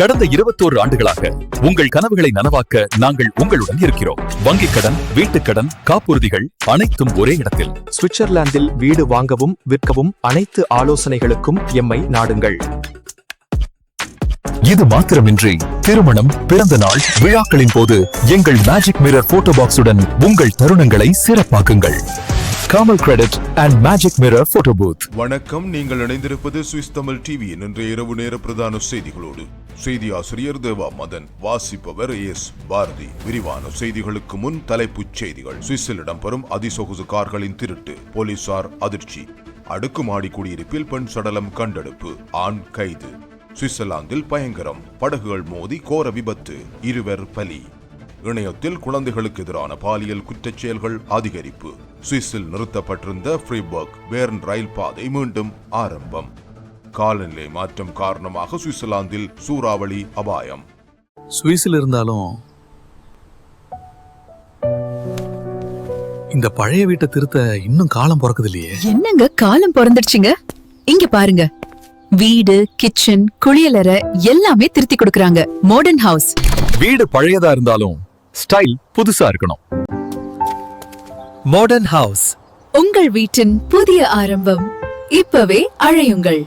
கடந்த இருபத்தோரு ஆண்டுகளாக உங்கள் கனவுகளை நனவாக்க நாங்கள் உங்களுடன் இருக்கிறோம். வங்கிக் கடன் வீட்டுக் கடன் காப்புறுதிகள் அனைத்தும் ஒரே இடத்தில். சுவிட்சர்லாந்தில் வீடு வாங்கவும் விற்கவும் அனைத்து ஆலோசனைகளுக்கும் எம்மை நாடுங்கள். இது மாத்திரமின்றி திருமணம் பிறந்த நாள் விழாக்களின் போது எங்கள் மேஜிக் மிரர் போட்டோ பாக்ஸுடன் உங்கள் தருணங்களை சிறப்பாக்குங்கள். Kamal credit and magic mirror photo booth வணக்கம். நீங்கள் இணைந்திருப்பது சுவிஸ் தமிழ் டிவியின் இன்றைய இரவு நேர பிரதான செய்திகளோடு. செய்தி ஆசிரியர் தேவா மதன் வாசிப்பவர் எஸ் பாரதி. விரிவான செய்திகளுக்கு முன் தலைப்புச் செய்திகள். சுவிஸில் இடம்பெறும் அதிசொகுசு கார்களின் திருட்டு போலீசார் அதிர்ச்சி. அடுக்குமாடி குடியிருப்பில் பெண் சடலம் கண்டெடுப்பு ஆண் கைது. சுவிட்சர்லாந்தில் பயங்கரம் படகுகள் மோதி கோர விபத்து இருவர் பலி. இணையத்தில் குழந்தைகளுக்கு எதிரான பாலியல் குற்றச் செயல்கள் அதிகரிப்பு. சுவிஸில் நிறுத்தப்பட்டிருந்த ஃப்ரீபர்க் பேர்ன் ரயில் பாதை மீண்டும் ஆரம்பம். காலநிலை மாற்றம் காரணமாக சுவிட்சர்லாந்தில் சூறாவளி அபாயம். சுவிஸில் இருந்தாலும் இந்த பழைய வீட்டை திருத்த இன்னும் காலம் பிறக்குது இல்லையே என்னங்க காலம் பிறந்துடுச்சுங்க? இங்க பாருங்க. வீடு கிச்சன் குளியலறை எல்லாமே திருத்தி கொடுக்கறாங்க. மாடர்ன் ஹவுஸ் வீடு பழையதா இருந்தாலும் ஸ்டைல் புதுசா இருக்கணும். மாடர்ன் ஹவுஸ் உங்கள் வீட்டின் புதிய ஆரம்பம் இப்பவே அழையுங்கள்.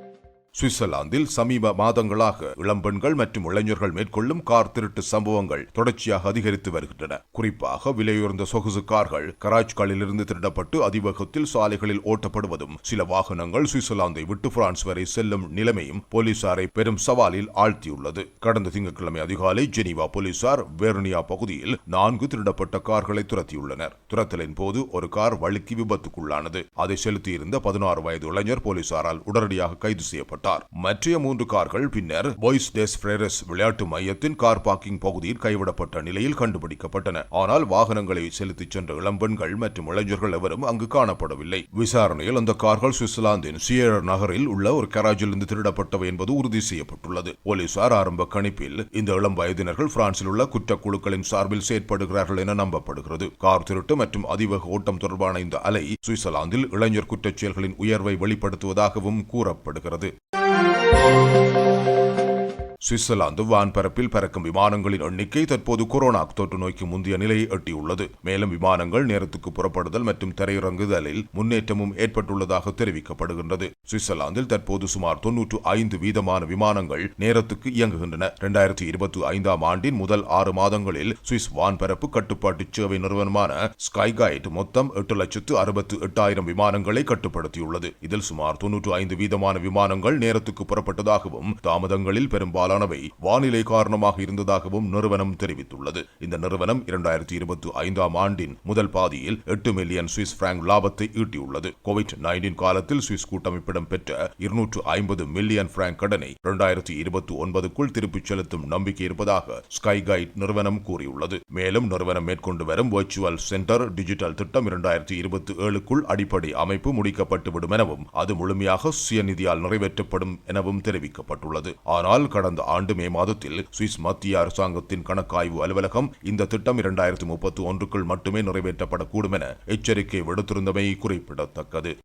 சுவிட்சர்லாந்தில் சமீப மாதங்களாக இளம்பெண்கள் மற்றும் இளைஞர்கள் மேற்கொள்ளும் கார் திருட்டு சம்பவங்கள் தொடர்ச்சியாக அதிகரித்து வருகின்றன. குறிப்பாக விலையுயர்ந்த சொகுசு கார்கள் கராஜ்களிலிருந்து திருடப்பட்டு அதிவேகத்தில் சாலைகளில் ஓட்டப்படுவதும் சில வாகனங்கள் சுவிட்சர்லாந்தை விட்டு பிரான்ஸ் வரை செல்லும் நிலைமையும் போலீசாரை பெரும் சவாலில் ஆழ்த்தியுள்ளது. கடந்த திங்கட்கிழமை அதிகாலை ஜெனீவா போலீசார் வேர்னியா பகுதியில் நான்கு திருடப்பட்ட கார்களை துரத்தியுள்ளனர். துரத்தலின் போது ஒரு கார் வழுக்கி விபத்துக்குள்ளானது. அதை செலுத்தியிருந்த பதினாறு வயது இளைஞர் போலீசாரால் உடனடியாக கைது செய்யப்பட்டார் மற்ற மூன்று கார்கள் பின்னர் பாய்ஸ் டெஸ் பிரேரஸ் விளையாட்டு மையத்தின் கார் பார்க்கிங் பகுதியில் கைவிடப்பட்ட நிலையில் கண்டுபிடிக்கப்பட்டன. ஆனால் வாகனங்களை செலுத்திச் சென்ற இளம்பெண்கள் மற்றும் இளைஞர்கள் எவரும் அங்கு காணப்படவில்லை. விசாரணையில் அந்த கார்கள் சுவிட்சர்லாந்தின் சியர் நகரில் உள்ள ஒரு கராஜிலிருந்து திருடப்பட்டவை என்பது உறுதி செய்யப்பட்டுள்ளது. போலீசார் ஆரம்ப கணிப்பில் இந்த இளம் வயதினர்கள் பிரான்சில் உள்ள குற்றக்குழுக்களின் சார்பில் செயற்படுகிறார்கள் என நம்பப்படுகிறது. கார் திருட்டு மற்றும் அதிவேக ஓட்டம் தொடர்பான இந்த அலை சுவிட்சர்லாந்தில் இளைஞர் குற்றச் செயல்களின் உயர்வை வெளிப்படுத்துவதாகவும் கூறப்படுகிறது. Música சுவிட்சர்லாந்து வான்பரப்பில் பறக்கும் விமானங்களின் எண்ணிக்கை தற்போது கொரோனா தொற்று நோய்க்கு முந்தைய நிலையை எட்டியுள்ளது. மேலும் விமானங்கள் நேரத்துக்கு புறப்படுதல் மற்றும் திரையிறங்குதலில் முன்னேற்றமும் ஏற்பட்டுள்ளதாக தெரிவிக்கப்படுகின்றது. சுவிட்சர்லாந்தில் தற்போது சுமார் தொன்னூற்று ஐந்து வீதமான விமானங்கள் நேரத்துக்கு இயங்குகின்றன. இரண்டாயிரத்தி இருபத்தி ஐந்தாம் ஆண்டின் முதல் ஆறு மாதங்களில் சுவிஸ் வான்பரப்பு கட்டுப்பாட்டு சேவை நிறுவனமான ஸ்கைகைட் மொத்தம் எட்டு லட்சத்து அறுபத்து எட்டாயிரம் விமானங்களை கட்டுப்படுத்தியுள்ளது. இதில் சுமார் தொன்னூற்று ஐந்து வீதமான விமானங்கள் நேரத்துக்கு புறப்பட்டதாகவும் தாமதங்களில் பெரும்பாலும் பெரும்பாலானவை வானிலை காரணமாக இருந்ததாகவும் நிறுவனம் தெரிவித்துள்ளது. இந்த நிறுவனம் இரண்டாயிரத்தி இருபத்தி ஐந்தாம் ஆண்டின் முதல் பாதியில் எட்டு மில்லியன் சுவிஸ் பிராங்க் லாபத்தை ஈட்டியுள்ளது. கோவிட் நைன்டீன் காலத்தில் சுவிஸ் கூட்டமைப்பிடம் பெற்ற இருநூற்று ஐம்பது மில்லியன் பிராங்க் கடனை இரண்டாயிரத்தி இருபத்தி ஒன்பதுக்குள் திருப்பிச் செலுத்தும் நம்பிக்கை இருப்பதாக ஸ்கை கைட் நிறுவனம் கூறியுள்ளது. மேலும் நிறுவனம் மேற்கொண்டு வரும் வர்ச்சுவல் சென்டர் டிஜிட்டல் திட்டம் இரண்டாயிரத்தி இருபத்தி ஏழுக்குள் அடிப்படை அமைப்பு முடிக்கப்பட்டுவிடும் எனவும் அது முழுமையாக சுயநிதியால் நிறைவேற்றப்படும் எனவும் தெரிவிக்கப்பட்டுள்ளது. ஆனால் கடந்த ஆண்டு மே மாதத்தில் சுவிஸ் மத்திய அரசாங்கத்தின் கணக்காய்வு அலுவலகம் இந்த திட்டம் இரண்டாயிரத்தி முப்பத்தி ஒன்றுக்குள் மட்டுமே நிறைவேற்றப்படக்கூடும் என எச்சரிக்கை விடுத்திருந்தமை குறிப்பிடத்தக்கது.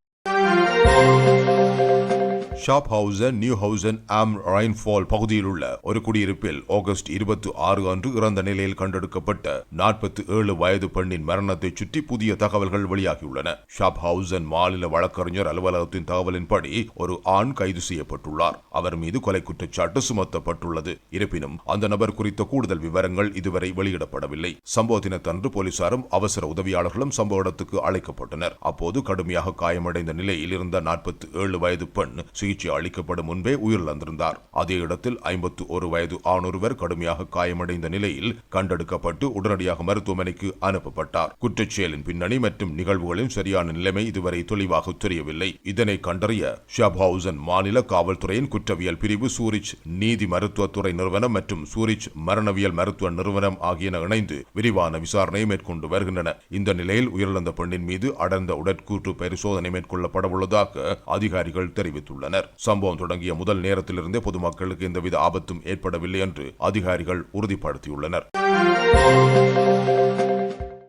ஷாப் ஹவுசன் நியூ ஹவுசன் ஆம் ரைன்ஃபால் பகுதியில் உள்ள ஒரு குடியிருப்பில் ஆகஸ்ட் இருபத்தி ஆறு அன்று இறந்த நிலையில் கண்டெடுக்கப்பட்ட நாற்பத்தி ஏழு வயது பெண்ணின் மரணத்தை சுற்றி புதிய தகவல்கள் வெளியாகியுள்ளன. ஷாப் ஹவுசன் மாநில வழக்கறிஞர் அலுவலகத்தின் தகவலின்படி ஒரு ஆண் கைது செய்யப்பட்டுள்ளார். அவர் மீது கொலை குற்றச்சாட்டு சுமத்தப்பட்டுள்ளது. இருப்பினும் அந்த நபர் குறித்த கூடுதல் விவரங்கள் இதுவரை வெளியிடப்படவில்லை. சம்பவ தினத்தன்று போலீசாரும் அவசர உதவியாளர்களும் சம்பவ இடத்துக்கு அழைக்கப்பட்டனர். அப்போது கடுமையாக காயமடைந்த நிலையில் இருந்த நாற்பத்தி ஏழு வயது பெண் சிகிச்சை அளிக்கப்படும் முன்பே உயிரிழந்திருந்தார். அதே இடத்தில் ஐம்பத்து ஒரு வயது ஆணொருவர் கடுமையாக காயமடைந்த நிலையில் கண்டெடுக்கப்பட்டு உடனடியாக மருத்துவமனைக்கு அனுப்பப்பட்டார். குற்றச்செயலின் பின்னணி மற்றும் நிகழ்வுகளின் சரியான நிலைமை இதுவரை தெளிவாக தெரியவில்லை. இதனை கண்டறிய ஷாப்ஹவுசன் மாநில காவல்துறையின் குற்றவியல் பிரிவு சூரிச் நீதி மருத்துவத்துறை நிறுவனம் மற்றும் சூரிச் மரணவியல் மருத்துவ நிறுவனம் ஆகியன இணைந்து விரிவான விசாரணை மேற்கொண்டு வருகின்றன. இந்த நிலையில் உயிரிழந்த பெண்ணின் மீது அடர்ந்த உடற்கூற்று பரிசோதனை மேற்கொள்ளப்பட உள்ளதாக அதிகாரிகள் தெரிவித்துள்ளனர். சம்பவம் தொடங்கிய முதல் நேரத்திலிருந்தே பொதுமக்களுக்கு எந்தவித ஆபத்தும் ஏற்படவில்லை என்று அதிகாரிகள் உறுதிப்படுத்தியுள்ளனர்.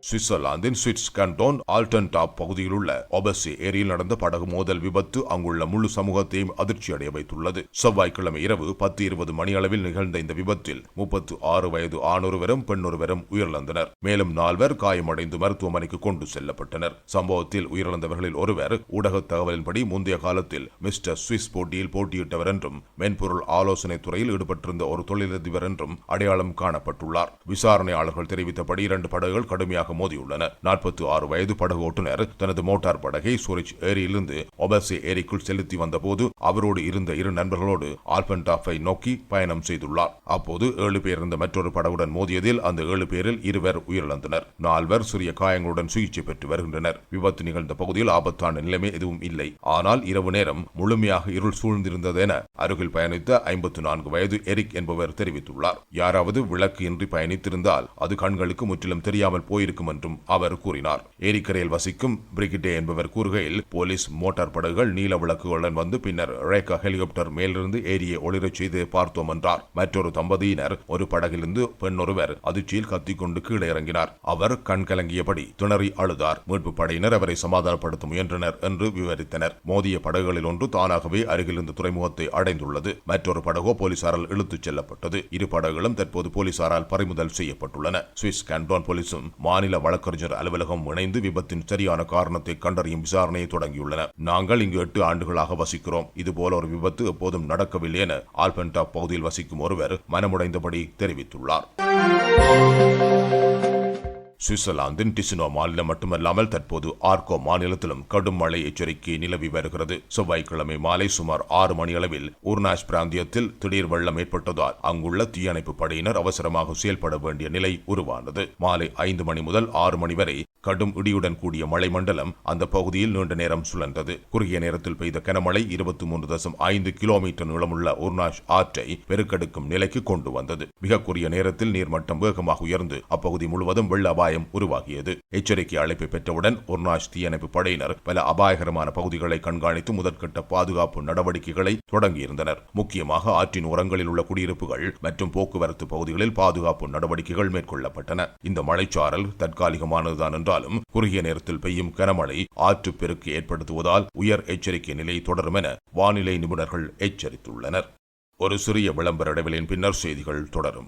சுவிட்சர்லாந்தின் சுவிட்ஸ் கண்டோன் ஆல்டன் டாப் பகுதியில் உள்ள ஒபசி ஏரியில் நடந்த படகு மோதல் விபத்து அங்குள்ள முழு சமூகத்தையும் அதிர்ச்சி அடைய வைத்துள்ளது. செவ்வாய்க்கிழமை இரவு பத்து இருபது மணி அளவில் நிகழ்ந்த இந்த விபத்தில் முப்பத்து ஆறு வயது ஆணொருவரும் பெண்ணொருவரும் உயிரிழந்தனர். மேலும் நால்வர் காயமடைந்து மருத்துவமனைக்கு கொண்டு செல்லப்பட்டனர். சம்பவத்தில் உயிரிழந்தவர்களில் ஒருவர் ஊடக தகவலின்படி முந்தைய காலத்தில் மிஸ்டர் சுவிஸ் போட்டியில் போட்டியிட்டவர் என்றும் மென்பொருள் ஆலோசனை துறையில் ஈடுபட்டிருந்த ஒரு தொழிலதிபர் என்றும் அடையாளம் காணப்பட்டுள்ளார். விசாரணையாளர்கள் தெரிவித்தபடி இரண்டு படகுகள் கடுமையாக மோதியுள்ளன நாற்பத்தி ஆறு வயது படகு ஓட்டுநர் தனது மோட்டார் படகை சூரஜ் ஏரியிலிருந்து ஒபசே ஏரிக்குள் செலுத்தி வந்தபோது அவரோடு இருந்த இரு நண்பர்களோடு ஆல்பன்டாஃபை நோக்கி பயணம் செய்துள்ளார். அப்போது ஏழு பேர் இருந்த மற்றொரு படகுடன் மோதியதில் அந்த ஏழு பேரில் இருவர் உயிரிழந்தனர். நால்வர் சிறிய காயங்களுடன் சிகிச்சை பெற்று வருகின்றனர். விபத்து நிகழ்ந்த பகுதியில் ஆபத்தான நிலைமை எதுவும் இல்லை. ஆனால் இரவு நேரம் முழுமையாக இருள் சூழ்ந்திருந்தது என அருகில் பயணித்த ஐம்பத்தி நான்கு வயது எரிக் என்பவர் தெரிவித்துள்ளார். யாராவது விளக்கு இன்றி பயணித்திருந்தால் அது கண்களுக்கு முற்றிலும் தெரியாமல் போயிருக்கும் என்றும் அவர் கூறினார். ஏரிக்கரையில் வசிக்கும் பிரிகிட்டே என்பவர் கூறுகையில் போலீஸ் மோட்டார் படகுகள் நீல விளக்குகளுடன் வந்து பின்னர் ரேகா ஹெலிகாப்டர் மேலிருந்து ஏரியை ஒளிரச் செய்து பார்த்தோம் என்றார். மற்றொரு தம்பதியினர் ஒரு படகிலிருந்து பெண்ணொருவர் அதிர்ச்சியில் கத்திக்கொண்டு கீழே இறங்கினார். அவர் கண் கலங்கியபடி திணறி அழுதார். மீட்பு படையினர் அவரை சமாதானப்படுத்த முயன்றனர் என்று விவரித்தனர். மோதிய படகுகளில் ஒன்று தானாகவே அருகிலிருந்து துறைமுகத்தை அடைந்துள்ளது. மற்றொரு படகோ போலீசாரால் இழுத்துச் செல்லப்பட்டது. இரு படகுகளும் தற்போது போலீசாரால் பறிமுதல் செய்யப்பட்டுள்ளன. சுவிஸ் கண்டோன் போலீசும் மாநில வழக்கறிஞர் அலுவலகம் இணைந்து விபத்தின் சரியான காரணத்தை கண்டறியும் விசாரணையை தொடங்கியுள்ளன. நாங்கள் இங்கு எட்டு ஆண்டுகளாக வசிக்கிறோம். இதுபோல ஒரு விபத்து எப்போதும் நடக்கவில்லை என ஆல்பென்டா பகுதியில் வசிக்கும் ஒருவர் மனமுடைந்தபடி தெரிவித்துள்ளார். சுவிட்சர்லாந்தின் டிசினோ மாநிலம் மட்டுமல்லாமல் தற்போது ஆர்கோ மாநிலத்திலும் கடும் மழை எச்சரிக்கை நிலவி வருகிறது. செவ்வாய்க்கிழமை மாலை சுமார் ஆறு மணி அளவில் உர்னாஷ் பிராந்தியத்தில் திடீர் வெள்ளம் ஏற்பட்டதால் அங்குள்ள தீயணைப்பு படையினர் அவசரமாக செயல்பட வேண்டிய நிலை உருவானது. மாலை ஐந்து மணி முதல் ஆறு மணி வரை கடும் இடியுடன் கூடிய மழை மண்டலம் அந்த பகுதியில் நீண்ட நேரம் சுழன்றது. குறுகிய நேரத்தில் பெய்த கனமழை இருபத்தி மூன்று தசம் ஐந்து கிலோமீட்டர் நீளமுள்ள உர்னாஷ் ஆற்றை பெருக்கெடுக்கும் நிலைக்கு கொண்டு வந்தது. மிக குறுகிய நேரத்தில் நீர்மட்டம் வேகமாக உயர்ந்து அப்பகுதி முழுவதும் வெள்ள அபாயம் உருவாகியது. எச்சரிக்கை அழைப்பு பெற்றவுடன் உர்னாஷ் தீயணைப்பு படையினர் பல அபாயகரமான பகுதிகளை கண்காணித்து முதற்கட்ட பாதுகாப்பு நடவடிக்கைகளை தொடங்கியிருந்தனர். முக்கியமாக ஆற்றின் உரங்களில் உள்ள குடியிருப்புகள் மற்றும் போக்குவரத்து பகுதிகளில் பாதுகாப்பு நடவடிக்கைகள் மேற்கொள்ளப்பட்டன. இந்த மழைச்சாரல் தற்காலிகமானதுதான் என்றாலும் குறுகிய நேரத்தில் பெய்யும் கனமழை ஆற்றுப்பெருக்கு ஏற்படுத்துவதால் உயர் எச்சரிக்கை நிலை தொடரும் என வானிலை நிபுணர்கள் எச்சரித்துள்ளனர். ஒரு சிறிய விளம்பர இடைவெளியின் பின்னர் செய்திகள் தொடரும்.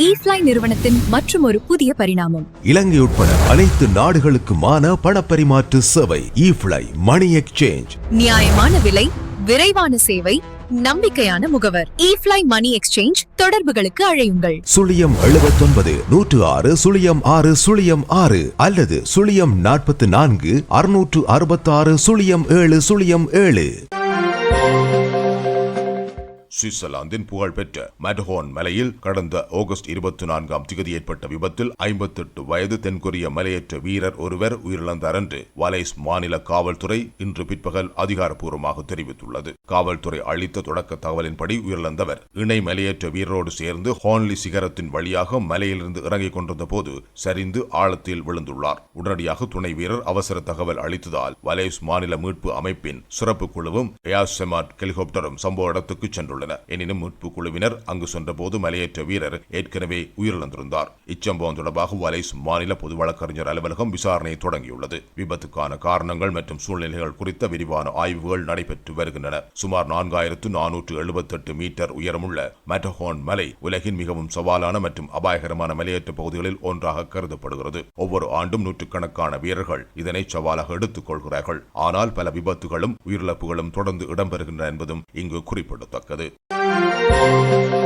ஈஃப்ளை நிறுவனத்தின் மற்றும் ஒரு புதிய பரிணாமம். இலங்கை உட்பட அனைத்து நாடுகளுக்குமான பணப்பரிமாற்று சேவை இஃப்ளை மணி எக்ஸ்சேஞ்ச் நியாயமான விலை விரைவான சேவை நம்பிக்கையான முகவர். ஈஃப்ளை மணி எக்ஸ்சேஞ்ச் தொடர்புகளுக்கு அழையுங்கள். சுழியம் எழுபத்தொன்பது நூற்று ஆறு சுழியம் ஆறு சுழியம் ஆறு அல்லது சுழியம் நாற்பத்தி நான்கு அறுநூற்று அறுபத்தாறு சுழியம் ஏழு சுழியம் ஏழு. சுவிட்சர்லாந்தின் புகழ்பெற்ற மெட்ஹோன் மலையில் கடந்த ஆகஸ்ட் இருபத்தி நான்காம் திகதி ஏற்பட்ட விபத்தில் ஐம்பத்தெட்டு வயது தென்கொரிய மலையேற்ற வீரர் ஒருவர் உயிரிழந்தார் என்று வலைஸ் மாநில காவல்துறை இன்று பிற்பகல் அதிகாரப்பூர்வமாக தெரிவித்துள்ளது. காவல்துறை அளித்த தொடக்க தகவலின்படி உயிரிழந்தவர் இணை மலையேற்ற வீரரோடு சேர்ந்து ஹான்லி சிகரத்தின் வழியாக மலையிலிருந்து இறங்கிக் கொண்டிருந்த போது சரிந்து ஆழத்தில் விழுந்துள்ளார். உடனடியாக துணை வீரர் அவசர தகவல் அளித்ததால் வலைஸ் மாநில மீட்பு அமைப்பின் சிறப்பு குழுவும் ஏர் செமாட் ஹெலிகாப்டரும் சம்பவ இடத்துக்கு சென்றுள்ளனர். தெரிவித்துள்ளன எனினும் மீட்பு குழுவினர் அங்கு சென்றபோது மலையேற்ற வீரர் ஏற்கனவே உயிரிழந்திருந்தார். இச்சம்பவம் தொடர்பாக வலைஸ் மாநில பொது வழக்கறிஞர் அலுவலகம் விசாரணை தொடங்கியுள்ளது. விபத்துக்கான காரணங்கள் மற்றும் சூழ்நிலைகள் குறித்த விரிவான ஆய்வுகள் நடைபெற்று வருகின்றன. சுமார் நான்காயிரத்து நானூற்று எழுபத்தெட்டு மீட்டர் உயரமுள்ள மெட்டஹோன் மலை உலகின் மிகவும் சவாலான மற்றும் அபாயகரமான மலையேற்ற பகுதிகளில் ஒன்றாக கருதப்படுகிறது. ஒவ்வொரு ஆண்டும் நூற்றுக்கணக்கான வீரர்கள் இதனை சவாலாக எடுத்துக் கொள்கிறார்கள். ஆனால் பல விபத்துகளும் உயிரிழப்புகளும் தொடர்ந்து இடம்பெறுகின்றன என்பதும் இங்கு குறிப்பிடத்தக்கது. Música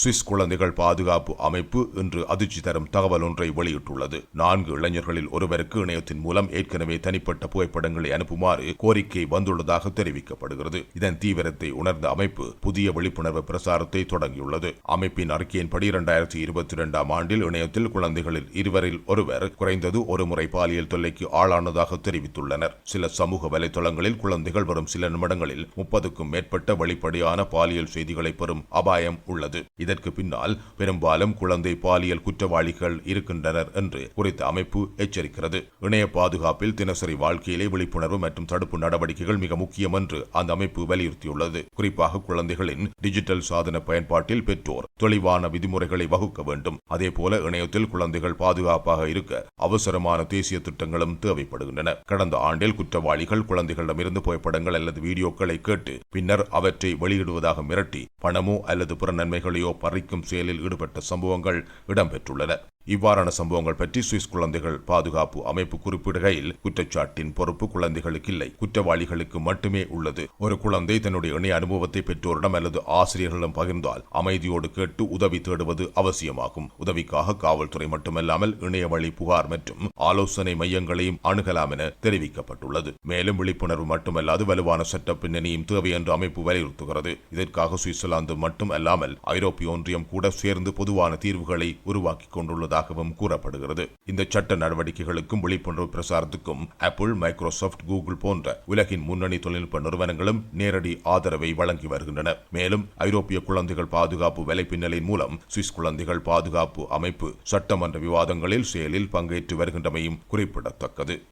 சுவிஸ் குழந்தைகள் பாதுகாப்பு அமைப்பு இன்று அதிர்ச்சி தரும் தகவல் ஒன்றை வெளியிட்டுள்ளது. நான்கு இளைஞர்களில் ஒருவருக்கு இணையத்தின் மூலம் ஏற்கனவே தனிப்பட்ட புகைப்படங்களை அனுப்புமாறு கோரிக்கை வந்துள்ளதாக தெரிவிக்கப்படுகிறது. இதன் தீவிரத்தை உணர்ந்த அமைப்பு புதிய விழிப்புணர்வு பிரசாரத்தை தொடங்கியுள்ளது. அமைப்பின் அறிக்கையின்படி இரண்டாயிரத்தி இருபத்தி இரண்டாம் ஆண்டில் இணையத்தில் குழந்தைகளில் இருவரில் ஒருவர் குறைந்தது ஒரு முறை பாலியல் தொல்லைக்கு ஆளானதாக தெரிவித்துள்ளனர். சில சமூக வலைதளங்களில் குழந்தைகள் வரும் சில நிமிடங்களில் முப்பதுக்கும் மேற்பட்ட வெளிப்படையான பாலியல் செய்திகளை பெறும் அபாயம் உள்ளது. இதற்கு பின்னால் பெரும்பாலும் குழந்தை பாலியல் குற்றவாளிகள் இருக்கின்றனர் என்று குறித்த அமைப்பு எச்சரிக்கிறது. இணைய பாதுகாப்பில் தினசரி வாழ்க்கையிலே விழிப்புணர்வு மற்றும் தடுப்பு நடவடிக்கைகள் மிக முக்கியம் என்று அந்த அமைப்பு வலியுறுத்தியுள்ளது. குறிப்பாக குழந்தைகளின் டிஜிட்டல் சாதன பயன்பாட்டில் பெற்றோர் தெளிவான விதிமுறைகளை வகுக்க வேண்டும். அதேபோல இணையத்தில் குழந்தைகள் பாதுகாப்பாக இருக்க அவசரமான தேசிய திட்டங்களும் தேவைப்படுகின்றன. கடந்த ஆண்டில் குற்றவாளிகள் குழந்தைகளிடமிருந்து புகைப்படங்கள் அல்லது வீடியோக்களை கேட்டு பின்னர் அவற்றை வெளியிடுவதாக மிரட்டி பணமோ அல்லது பிற நன்மைகளையோ பறிக்கும் செயலில் ஈடுபட்ட சம்பவங்கள் இடம்பெற்றுள்ளன. இவ்வாறான சம்பவங்கள் பற்றி சுவிஸ் குழந்தைகள் பாதுகாப்பு அமைப்பு குறிப்பிடுகையில் குற்றச்சாட்டின் பொறுப்பு குழந்தைகளுக்கு இல்லை. குற்றவாளிகளுக்கு மட்டுமே உள்ளது. ஒரு குழந்தை தன்னுடைய இணைய அனுபவத்தை பெற்றோரிடம் அல்லது ஆசிரியர்களிடம் பகிர்ந்தால் அமைதியோடு கேட்டு உதவி தேடுவது அவசியமாகும். உதவிக்காக காவல்துறை மட்டுமல்லாமல் இணைய வழி புகார் மற்றும் ஆலோசனை மையங்களையும் அணுகலாம் என தெரிவிக்கப்பட்டுள்ளது. மேலும் விழிப்புணர்வு மட்டுமல்லாது வலுவான சட்ட பின்னணியும் தேவை என்று அமைப்பு வலியுறுத்துகிறது. இதற்காக சுவிட்சர்லாந்து மட்டும் அல்லாமல் ஐரோப்பிய ஒன்றியம் கூட சேர்ந்து பொதுவான தீர்வுகளை உருவாக்கி கொண்டுள்ளது கொண்டுள்ளதாகவும் கூறப்படுகிறது. இந்த சட்ட நடவடிக்கைகளுக்கும் விழிப்புணர்வு பிரசாரத்துக்கும் ஆப்பிள் மைக்ரோசாப்ட் கூகுள் போன்ற உலகின் முன்னணி தொழில்நுட்ப நிறுவனங்களும் நேரடி ஆதரவை வழங்கி வருகின்றன. மேலும் ஐரோப்பிய குழந்தைகள் பாதுகாப்பு விலைப்பின்னலின் மூலம் சுவிஸ் குழந்தைகள் பாதுகாப்பு அமைப்பு சட்டமன்ற விவாதங்களில் செயலில் பங்கேற்று வருகின்றமையும் குறிப்பிடத்தக்கது.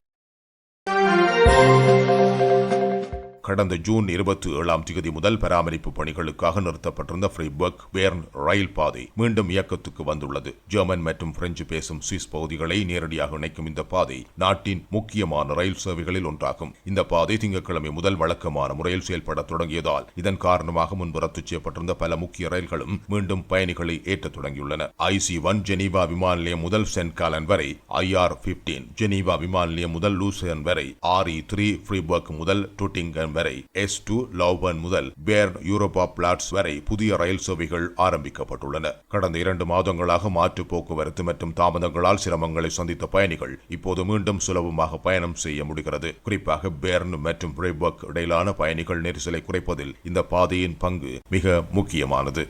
கடந்த ஜூன் இருபத்தி ஏழாம் தேதி முதல் பராமரிப்பு பணிகளுக்காக நிறுத்தப்பட்டிருந்த ஃப்ரைபர்க் பேர்ன் ரயில் பாதை மீண்டும் இயக்கத்துக்கு வந்துள்ளது. ஜெர்மன் மற்றும் பிரெஞ்சு பேசும் சுவிஸ் பகுதிகளை நேரடியாக இணைக்கும் இந்த பாதை நாட்டின் முக்கியமான ரயில் சேவைகளில் ஒன்றாகும். இந்த பாதை திங்கட்கிழமை முதல் வழக்கமான முறையில் செயல்பட தொடங்கியதால் இதன் காரணமாக முன்பு ரத்து செய்யப்பட்டிருந்த பல முக்கிய ரயில்களும் மீண்டும் பயணிகளை ஏற்ற தொடங்கியுள்ளன. ஐசி ஒன் ஜெனீவா விமான நிலையம் முதல் சென்ட் காலன் வரை ஐஆர் பிப்டீன் ஜெனீவா விமான நிலையம் முதல் லூசன் வரை ஆர்இ த்ரீ ஃப்ரீபர்க் முதல் டூட்டிங்கன் வரை எஸ் டூ லவ்பர்ன் முதல் பேர்ன் யூரோபா பிளாட்ஸ் வரை புதிய ரயில் சேவைகள் ஆரம்பிக்கப்பட்டுள்ளன. கடந்த இரண்டு மாதங்களாக மாற்று போக்குவரத்து மற்றும் தாமதங்களால் சிரமங்களை சந்தித்த பயணிகள் இப்போது மீண்டும் சுலபமாக பயணம் செய்ய முடிகிறது. குறிப்பாக பேர்ன் மற்றும் ஃப்ரைபர்க் இடையிலான பயணிகள் நெரிசலை குறைப்பதில் இந்த பாதையின் பங்கு மிக முக்கியமானது.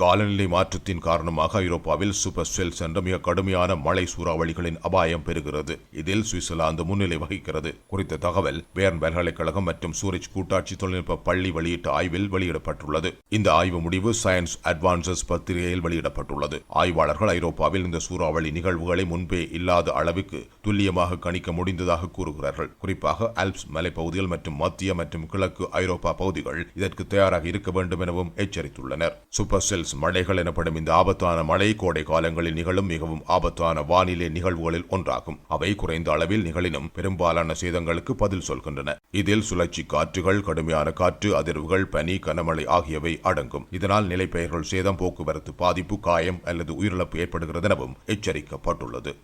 காலநிலை மாற்றத்தின் காரணமாக ஐரோப்பாவில் சூப்பர் செல்ஸ் சென்ற மிக கடுமையான மழை சூறாவளிகளின் அபாயம் பெறுகிறது. இதில் சுவிட்சர்லாந்து முன்னிலை வகிக்கிறது. குறித்த தகவல் பேர்ன் பல்கலைக்கழகம் மற்றும் சூரிச் கூட்டாட்சி தொழில்நுட்ப பள்ளி வெளியிட்ட ஆய்வில் வெளியிடப்பட்டுள்ளது. இந்த ஆய்வு முடிவு சயின்ஸ் அட்வான்சஸ் பத்திரிகையில் வெளியிடப்பட்டுள்ளது. ஆய்வாளர்கள் ஐரோப்பாவில் இந்த சூறாவளி நிகழ்வுகளை முன்பே இல்லாத அளவுக்கு துல்லியமாக கணிக்க முடிந்ததாக கூறுகிறார்கள். குறிப்பாக ஆல்ப்ஸ் மலைப்பகுதிகள் மற்றும் மத்திய மற்றும் கிழக்கு ஐரோப்பா பகுதிகள் இதற்கு தயாராக இருக்க வேண்டும் எனவும் எச்சரித்துள்ளனர். சூப்பர் செல்ஸ் மழைகள் எனப்படும் இந்த ஆபத்தான மழை கோடை காலங்களில் நிகழும் மிகவும் ஆபத்தான வானிலை நிகழ்வுகளில் ஒன்றாகும். அவை குறைந்த அளவில் நிகழினும் பெரும்பாலான சேதங்களுக்கு பதில் சொல்கின்றன. இதில் சுழற்சி காற்றுகள் கடுமையான காற்று அதிர்வுகள் பனி கனமழை ஆகியவை அடங்கும். இதனால் நிலைப்பெயர்கள் சேதம் போக்குவரத்து பாதிப்பு காயம் அல்லது உயிரிழப்பு ஏற்படுகிறது எனவும் எச்சரிக்கப்பட்டுள்ளது.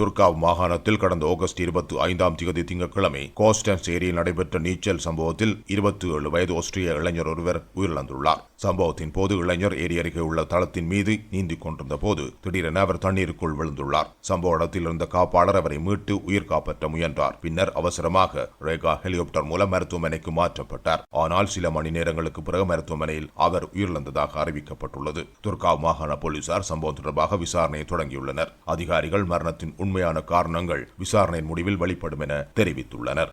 துர்காவ் மாகாணத்தில் கடந்த ஆகஸ்ட் இருபத்தி ஐந்தாம் தேதி திங்கட்கிழமை கோஸ்டன்ஸ் ஏரியில் நடைபெற்ற நீச்சல் சம்பவத்தில் இருபத்தி ஏழு வயது ஆஸ்திரிய இளைஞர் ஒருவர் உயிரிழந்துள்ளார். சம்பவத்தின் போது இளைஞர் ஏரி அருகே உள்ள தளத்தின் மீது நீந்தி கொண்டிருந்த போது திடீரென அவர் தண்ணீருக்குள் விழுந்துள்ளார். சம்பவ இடத்தில் இருந்த காப்பாளர் அவரை மீட்டு உயிர் காப்பாற்ற முயன்றார். பின்னர் அவசரமாக ரேகா ஹெலிகாப்டர் மூலம் மருத்துவமனைக்கு மாற்றப்பட்டார். ஆனால் சில மணி நேரங்களுக்கு பிறகு மருத்துவமனையில் அவர் உயிரிழந்ததாக அறிவிக்கப்பட்டுள்ளது. துர்காவ் மாகாண போலீசார் சம்பவம் தொடர்பாக விசாரணையை தொடங்கியுள்ளனர். அதிகாரிகள் மரணத்தின் உண்மையான காரணங்கள் விசாரணையின் முடிவில் வெளிப்படும் என தெரிவித்துள்ளனர்.